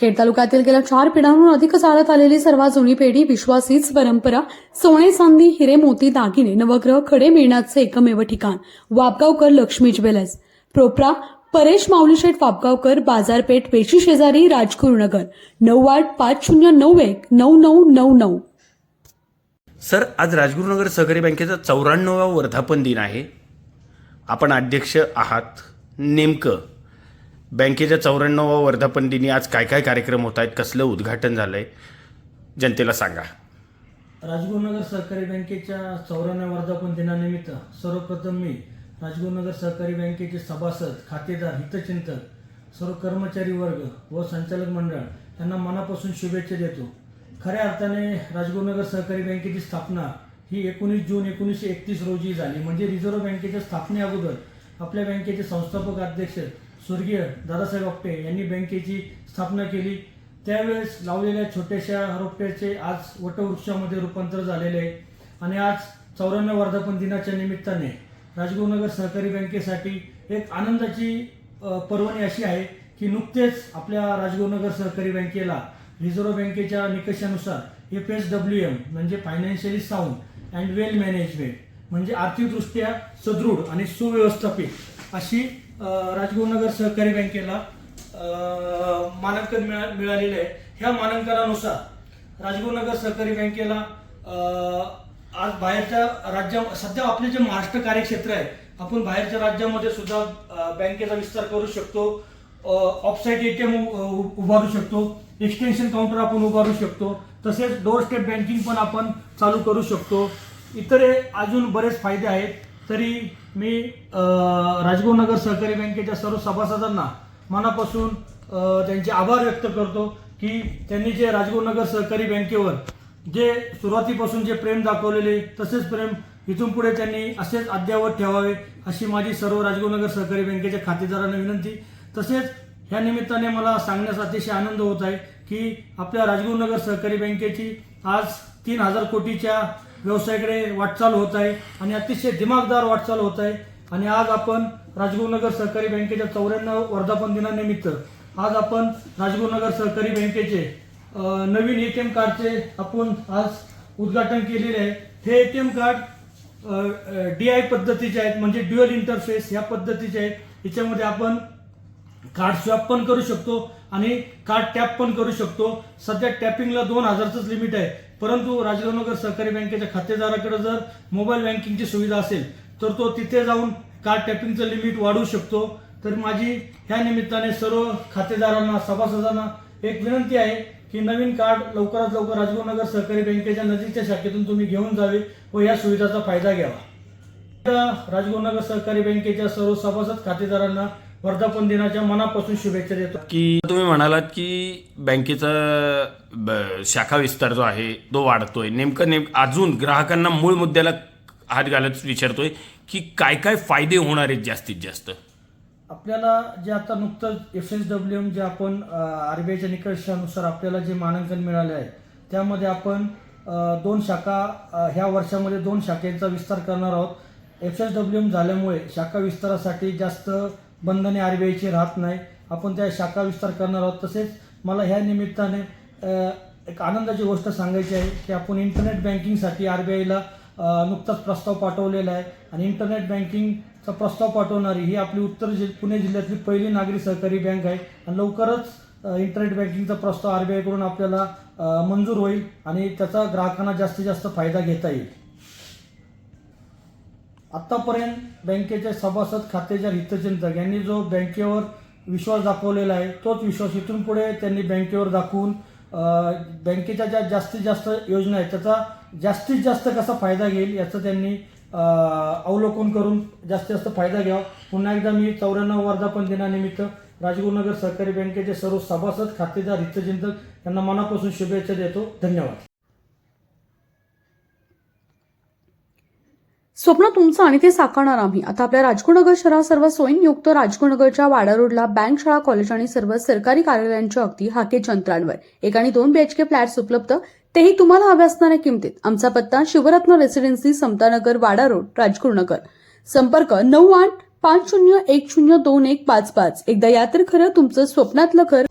खेड तालुक्यातील गेल्या चार पिढ्यांहून अधिक चालत आलेली सर्वात जुनी पेढी विश्वासीच परंपरा सोने चांदी हिरे मोती दागिने नवग्रह खडे मिळण्याचे एकमेव ठिकाण वापगावकर लक्ष्मी ज्वेलर्स. प्रोप्रा परेश माऊलीशेठ वापगावकर बाजारपेठ पेशी शेजारी राजगुरुनगर नऊ आठ पाच शून्य नऊ एक नऊ नऊ नऊ नऊ. सर आज राजगुरुनगर सहकारी बँकेचा चौऱ्याण्णवा वर्धापन दिन आहे. आपण अध्यक्ष आहात. नेमकं बँकेच्या चौऱ्याण्णवा वर्धापन दिनी आज काय काय कार्यक्रम होत आहेत? कसलं उद्घाटन झालं आहे जनतेला सांगा. राजगुरुनगर सहकारी बँकेच्या चौऱ्याण्णव वर्धापन दिनानिमित्त सर्वप्रथम मी राजगुरुनगर सहकारी बँकेचे सभासद खातेदार हितचिंतक सर्व कर्मचारी वर्ग व संचालक मंडळ यांना मनापासून शुभेच्छा देतो. खऱ्या अर्थाने राजगुरुनगर सहकारी बँकेची स्थापना ही एकोणीस जून एकोणीसशे एकतीस रोजी झाली. म्हणजे रिझर्व्ह बँकेच्या स्थापने अगोदर आपल्या बँकेचे संस्थापक अध्यक्ष स्वर्गीय दादासाहेब आपटे यांनी बँकेची स्थापना केली. त्यावेळेस लावलेल्या छोट्याशा रोपट्याचे आज वटवृक्षामध्ये रूपांतर झालेले आहे. आणि आज चौऱ्याण्णव वर्धापन दिनाच्या निमित्ताने राजगुरुनगर सहकारी बँकेसाठी एक आनंदाची पर्वणी अशी आहे की नुकतेच आपल्या राजगुरुनगर सहकारी बँकेला रिझर्व्ह बँकेच्या निकषानुसार एफ एस डब्ल्यू एम म्हणजे financially sound and well management म्हणजे आर्थिकदृष्ट्या सदृढ आणि सुव्यवस्थापित अशी राजगुरुनगर सहकारी बँकेला मानांकन मिळा मिळालेलं आहे. ह्या मानांकनानुसार राजगुरुनगर सहकारी बँकेला आज बाहेरच्या राज्या सध्या आपले जे महाराष्ट्र कार्यक्षेत्र आहे आपण बाहेरच्या राज्यामध्ये सुद्धा बँकेचा विस्तार करू शकतो. ऑफसाईट एटीएम उभारू शकतो. एक्सटेन्शन काउंटर आपण उभारू शकतो. तसेच डोर स्टेप बँकिंग पण आपण चालू करू शकतो. इतर अजून बरेच फायदे आहेत. तरी मी अ, राजगुरुनगर सहकारी बँकेच्या सर्व सभासदांना मनापासून त्यांचे आभार व्यक्त करतो की त्यांनी जे राजगुरुनगर सहकारी बँकेवर जे सुरुवातीपासून जे प्रेम दाखवलेले तसेच प्रेम इथून पुढे त्यांनी असेच अद्यावत ठेवावे अशी माझी सर्व राजगुरुनगर सहकारी बँकेच्या खातेदारांना विनंती. तसेच ह्या निमित्ताने मला सांगण्यास अतिशय आनंद होत आहे की आपल्या राजगुरुनगर सहकारी बँकेची आज तीन हजार कोटीच्या व्यवसायाकडे वाटचाल होत आहे आणि अतिशय दिमागदार वाटचाल होत आहे. आणि आज आपण राजगुरुनगर सहकारी बँकेच्या चौऱ्याण्णव वर्धापन दिनानिमित्त आज आपण राजगुरुनगर सहकारी बँकेचे नवीन ए टी एम कार्डचे आपण आज उद्घाटन केलेले आहे. हे A T M card D I पद्धतीचे आहेत म्हणजे ड्युअल इंटरफेस या पद्धतीचे आहेत. याच्यामध्ये आपण कार्ड स्वॅप पण करू शकतो आणि कार्ड टॅप पण करू शकतो. सध्या टॅपिंगला दोन हजारचंच लिमिट आहे. परंतु राजगुरुनगर सहकारी बँकेच्या खातेदाराकडे जर मोबाईल बँकिंगची सुविधा असेल तर तो तिथे जाऊन कार्ड टॅपिंगचं लिमिट वाढवू शकतो. तर माझी ह्या निमित्ताने सर्व खातेदारांना सभासदांना एक विनंती आहे की नवीन कार्ड लवकरात लवकर राजगुरुनगर सहकारी बँकेच्या नजीकच्या शाखेतून तुम्ही घेऊन जावे व या सुविधाचा फायदा घ्यावा. आता सहकारी बँकेच्या सर्व सभासद खातेदारांना वर्धापन दिनाच्या मनापासून शुभेच्छा देतो. की तुम्ही म्हणालात की बँकेचा ब- शाखा विस्तार जो आहे तो वाढतोय. नेमकं नेम अजून ग्राहकांना मूळ मुद्द्याला हात घालत विचारतोय की काय काय फायदे होणार आहेत जास्तीत जास्त? आपल्याला जे आता नुकतंच एफ एस डब्ल्यू एम जे आपण आरबीआयच्या निकषानुसार आपल्याला जे मानांकन मिळाले आहे त्यामध्ये आपण अ, दोन शाखा अ, ह्या वर्षामध्ये दोन शाखेचा विस्तार करणार आहोत. एफ एस डब्ल्यू एम झाल्यामुळे शाखा विस्तारासाठी जास्त बंधने आरबीआयची राहत नाही. आपण त्या शाखा विस्तार करणार आहोत. तसेच मला ह्या निमित्ताने एक आनंदाची गोष्ट सांगायची आहे की आपण इंटरनेट बँकिंगसाठी आर बी आयला नुकताच प्रस्ताव पाठवलेला आहे. आणि इंटरनेट बँकिंगचा प्रस्ताव पाठवणारी ही आपली उत्तर जि पुणे जिल्ह्यातली पहिली नागरी सहकारी बँक आहे. आणि लवकरच इंटरनेट बँकिंगचा प्रस्ताव आर बी आयकडून आपल्याला मंजूर होईल आणि त्याचा ग्राहकांना जास्तीत जास्त फायदा घेता येईल. आत्तापर्यंत बँकेचे सभासद खातेदार हितचिंतक यांनी जो बँकेवर विश्वास दाखवलेला आहे तोच विश्वास इथून पुढे त्यांनी बँकेवर दाखवून बँकेच्या ज्या जास्तीत जास्त योजना आहेत त्याचा जास्तीत जास्त कसा फायदा घेईल याचं त्यांनी अवलोकन करून जास्तीत जास्त फायदा घ्यावा. पुन्हा एकदा मी चौऱ्याण्णव वर्धापन दिनानिमित्त राजगुरुनगर सहकारी बँकेचे सर्व सभासद खातेदार हितचिंतक यांना मनापासून शुभेच्छा देतो. धन्यवाद. स्वप्न तुमचं आणि ते साकारणार आम्ही. आता आपल्या राजगुरुनगर शहरात सर्व सोयींयुक्त राजगुरुनगरच्या वाडा रोडला बँक शाळा कॉलेज आणि सर्व सरकारी कार्यालयांच्या अगदी हाकेच्या अंतरांवर एक आणि दोन बीएचके फ्लॅट्स उपलब्ध. तेही तुम्हाला हव्या असणाऱ्या किमतीत. आमचा पत्ता शिवरत्न रेसिडेन्सी समतानगर वाडा रोड राजगुरुनगर संपर्क नऊ आठ पाच शून्य एक शून्य दोन एक पाच पाच. एकदा या तर खरं तुमचं स्वप्नातलं घर